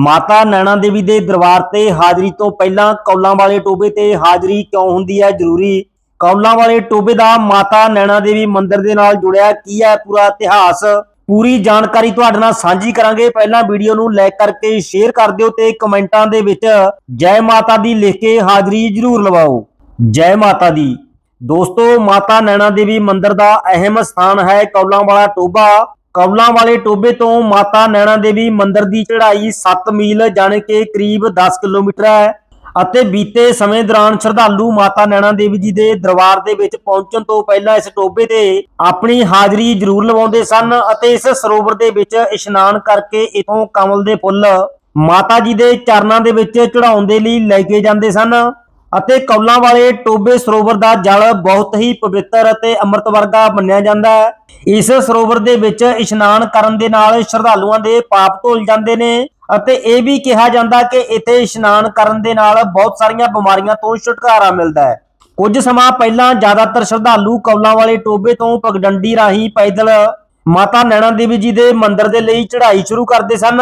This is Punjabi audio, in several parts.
ਮਾਤਾ ਨੈਣਾ ਦੇਵੀ ਦੇ ਦਰਬਾਰ ਤੇ ਹਾਜ਼ਰੀ ਤੋਂ ਪਹਿਲਾਂ ਕੌਲਾਂ ਵਾਲੇ ਟੋਬੇ ਤੇ ਹਾਜ਼ਰੀ ਕਿਉਂ ਹੁੰਦੀ ਹੈ ਜ਼ਰੂਰੀ? ਕੌਲਾਂ ਵਾਲੇ ਟੋਬੇ ਦਾ ਮਾਤਾ ਨੈਣਾ ਦੇਵੀ ਮੰਦਿਰ ਦੇ ਨਾਲ ਜੁੜਿਆ ਕੀ ਹੈ ਪੂਰਾ ਇਤਿਹਾਸ? ਪੂਰੀ ਜਾਣਕਾਰੀ ਤੁਹਾਡੇ ਨਾਲ ਸਾਂਝੀ ਕਰਾਂਗੇ। ਪਹਿਲਾਂ ਵੀਡੀਓ ਨੂੰ ਲਾਈਕ ਕਰਕੇ ਸ਼ੇਅਰ ਕਰ ਦਿਓ ਤੇ ਕਮੈਂਟਾਂ ਦੇ ਵਿੱਚ ਜੈ ਮਾਤਾ ਦੀ ਲਿਖ ਕੇ ਹਾਜ਼ਰੀ ਜ਼ਰੂਰ ਲਵਾਓ। ਜੈ ਮਾਤਾ ਦੀ। ਦੋਸਤੋ, ਮਾਤਾ ਨੈਣਾ ਦੇਵੀ ਮੰਦਿਰ ਦਾ ਅਹਿਮ ਸਥਾਨ ਹੈ ਕੌਲਾਂ ਵਾਲਾ ਟੋਬਾ ਕਮਲਾਂ ਵਾਲੇ ਟੋਬੇ ਤੋਂ ਮਾਤਾ ਨੈਣਾ ਦੇਵੀ ਮੰਦਿਰ ਦੀ ਚੜ੍ਹਾਈ 7 ਮੀਲ ਜਾਣੀ ਕਿ ਕਰੀਬ 10 ਕਿਲੋਮੀਟਰ ਹੈ ਅਤੇ ਬੀਤੇ ਸਮੇਂ ਦੌਰਾਨ ਸ਼ਰਧਾਲੂ ਮਾਤਾ ਨੈਣਾ ਦੇਵੀ ਜੀ ਦੇ ਦਰਬਾਰ ਦੇ ਵਿੱਚ ਪਹੁੰਚਣ ਤੋਂ ਪਹਿਲਾਂ ਇਸ ਟੋਬੇ ਤੇ ਆਪਣੀ ਹਾਜ਼ਰੀ ਜ਼ਰੂਰ ਲਵਾਉਂਦੇ ਸਨ ਅਤੇ ਇਸ ਸਰੋਵਰ ਦੇ ਵਿੱਚ ਇਸ਼ਨਾਨ ਕਰਕੇ ਇਥੋਂ ਕਮਲ ਦੇ ਫੁੱਲ ਮਾਤਾ ਜੀ ਦੇ ਚਰਨਾਂ ਦੇ ਵਿੱਚ ਚੜਾਉਣ ਦੇ ਲਈ ਲੈ ਕੇ ਜਾਂਦੇ ਸਨ। ਅਤੇ ਕੌਲਾਂ ਵਾਲੇ ਟੋਬੇ ਸਰੋਵਰ ਦਾ ਜਲ ਬਹੁਤ ਹੀ ਪਵਿੱਤਰ ਅਤੇ ਅੰਮ੍ਰਿਤ ਵਰਗਾ ਮੰਨਿਆ ਜਾਂਦਾ ਹੈ। ਇਸ ਸਰੋਵਰ ਦੇ ਵਿੱਚ ਇਸ਼ਨਾਨ ਕਰਨ ਦੇ ਨਾਲ ਸ਼ਰਧਾਲੂਆਂ ਦੇ ਪਾਪ ਧੁੱਲ ਜਾਂਦੇ ਨੇ ਅਤੇ ਇਹ ਵੀ ਕਿਹਾ ਜਾਂਦਾ ਕਿ ਇੱਥੇ ਇਸ਼ਨਾਨ ਕਰਨ ਦੇ ਨਾਲ ਬਹੁਤ ਸਾਰੀਆਂ ਬਿਮਾਰੀਆਂ ਤੋਂ ਛੁਟਕਾਰਾ ਮਿਲਦਾ ਹੈ। ਕੁਝ ਸਮਾਂ ਪਹਿਲਾਂ ਜ਼ਿਆਦਾਤਰ ਸ਼ਰਧਾਲੂ ਕੌਲਾਂ ਵਾਲੇ ਟੋਬੇ ਤੋਂ ਪਗਡੰਡੀ ਰਾਹੀਂ ਪੈਦਲ ਮਾਤਾ ਨੈਣਾ ਦੇਵੀ ਜੀ ਦੇ ਮੰਦਿਰ ਦੇ ਲਈ ਚੜ੍ਹਾਈ ਸ਼ੁਰੂ ਕਰਦੇ ਸਨ।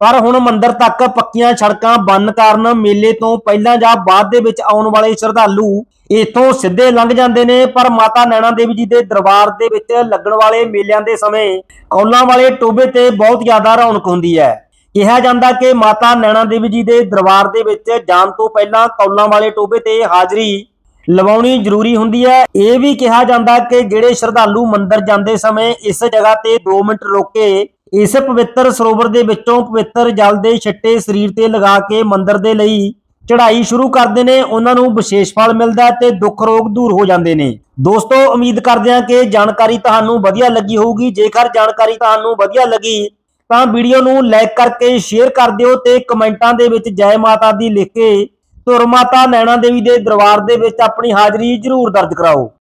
ਪਰ ਹੁਣ ਮੰਦਿਰ ਤੱਕ ਪੱਕੀਆਂ ਸੜਕਾਂ ਬੰਨ ਕਾਰਨ ਮੇਲੇ ਤੋਂ ਪਹਿਲਾਂ ਜਾਂ ਬਾਅਦ ਦੇ ਵਿੱਚ ਆਉਣ ਵਾਲੇ ਸ਼ਰਧਾਲੂ ਇੱਥੋਂ ਸਿੱਧੇ ਲੰਘ ਜਾਂਦੇ ਨੇ, ਪਰ ਮਾਤਾ ਨੈਣਾ ਦੇਵੀ ਜੀ ਦੇ ਦਰਬਾਰ ਦੇ ਵਿੱਚ ਲੱਗਣ ਵਾਲੇ ਮੇਲਿਆਂ ਦੇ ਸਮੇਂ ਕੌਲਾਂ ਵਾਲੇ ਟੋਬੇ ਤੇ ਬਹੁਤ ਜ਼ਿਆਦਾ ਰੌਣਕ ਹੁੰਦੀ ਹੈ। ਕਿਹਾ ਜਾਂਦਾ ਕਿ ਮਾਤਾ ਨੈਣਾ ਦੇਵੀ ਜੀ ਦੇ ਦਰਬਾਰ ਦੇ ਵਿੱਚ ਜਾਣ ਤੋਂ ਪਹਿਲਾਂ ਕੌਲਾਂ ਵਾਲੇ ਟੋਬੇ ਤੇ ਹਾਜ਼ਰੀ ਲਵਾਉਣੀ ਜ਼ਰੂਰੀ ਹੁੰਦੀ ਹੈ। ਇਹ ਵੀ ਕਿਹਾ ਜਾਂਦਾ ਕਿ ਜਿਹੜੇ ਸ਼ਰਧਾਲੂ ਮੰਦਿਰ ਜਾਂਦੇ ਸਮੇਂ ਇਸ ਜਗ੍ਹਾ ਤੇ 2 ਮਿੰਟ ਰੁਕ ਕੇ ਇਸ ਪਵਿੱਤਰ ਸਰੋਵਰ ਦੇ ਵਿੱਚੋਂ ਪਵਿੱਤਰ ਜਲ ਦੇ ਛਿੱਟੇ ਸਰੀਰ ਤੇ ਲਗਾ ਕੇ ਮੰਦਰ ਦੇ ਲਈ ਚੜ੍ਹਾਈ ਸ਼ੁਰੂ ਕਰਦੇ ਨੇ, ਉਹਨਾਂ ਨੂੰ ਵਿਸ਼ੇਸ਼ ਫਲ ਮਿਲਦਾ ਹੈ ਤੇ ਦੁੱਖ ਰੋਗ ਦੂਰ ਹੋ ਜਾਂਦੇ ਨੇ। ਦੋਸਤੋ, ਉਮੀਦ ਕਰਦੇ ਹਾਂ ਕਿ ਜਾਣਕਾਰੀ ਤੁਹਾਨੂੰ ਵਧੀਆ ਲੱਗੀ ਹੋਊਗੀ। ਜੇਕਰ ਜਾਣਕਾਰੀ ਤੁਹਾਨੂੰ ਵਧੀਆ ਲੱਗੀ, ਤਾਂ ਵੀਡੀਓ ਨੂੰ ਲਾਈਕ ਕਰਕੇ ਸ਼ੇਅਰ ਕਰ ਦਿਓ ਤੇ ਕਮੈਂਟਾਂ ਦੇ ਵਿੱਚ ਜੈ ਮਾਤਾ ਦੀ ਲਿਖ ਕੇ ਧੁਰ ਮਾਤਾ ਨੈਣਾ ਦੇਵੀ ਦੇ ਦਰਬਾਰ ਦੇ ਵਿੱਚ ਆਪਣੀ ਹਾਜ਼ਰੀ ਜ਼ਰੂਰ ਦਰਜ ਕਰਾਓ।